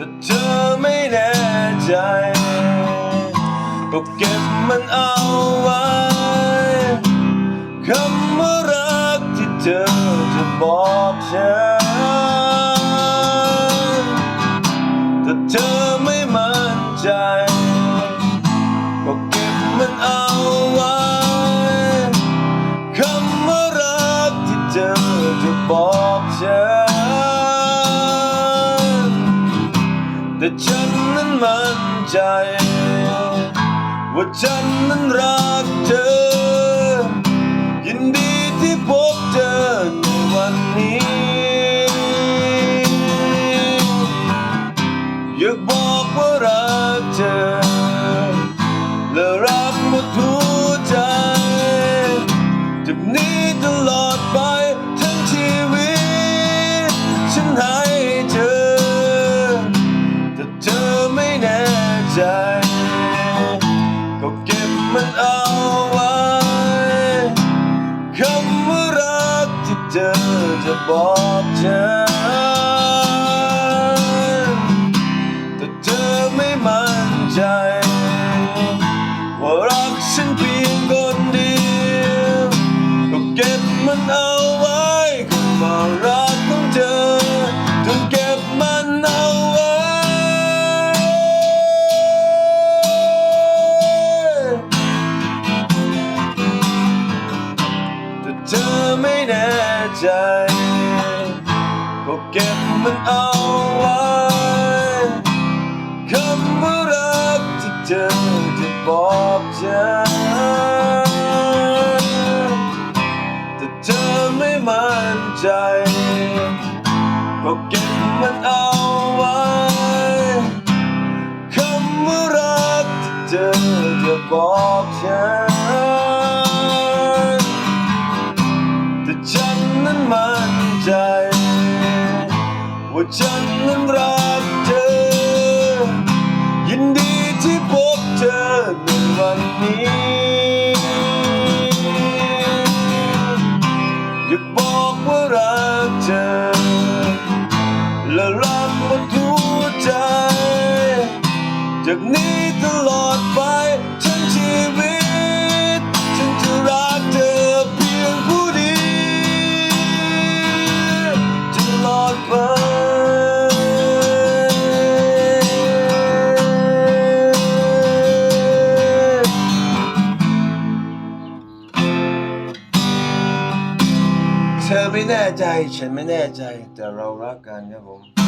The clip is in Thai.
แต่เธอไม่แน่ใจก็เก็บมันเอาไว้คำว่ารักที่เธอ ฉันนั้นมั่นใจ ว่าฉันนั้นรักเธอ ยินดีที่พบเธอในวันนี้ อยากบอกว่ารักเธอและรัก ใจ ก็เก็บมันเอาไว้คำว่ารักที่เธอจะบอกฉันแต่เธอไม่มั่นใจ ว่ารักฉันเพียงคนเดียว ก็เก็บมันเอา ไม่แน่ใจ ก็เก็บมันเอาไว้คำว่ารักที่เธอจะบอกฉันแต่เธอไม่มั่นใจ ก็เก็บมันเอาไว้คำว่ารักที่เธอจะบอกฉัน ฉันนั้นมั่นใจ ว่าฉันนั้นรักเธอ ยินดีที่พบเธอในวันนี้ อยากบอกว่ารักเธอ และรักหมดหัวใจ จากนี้ตลอดไป เธอไม่แน่ใจ ฉันไม่แน่ใจแต่เรารักกันครับผม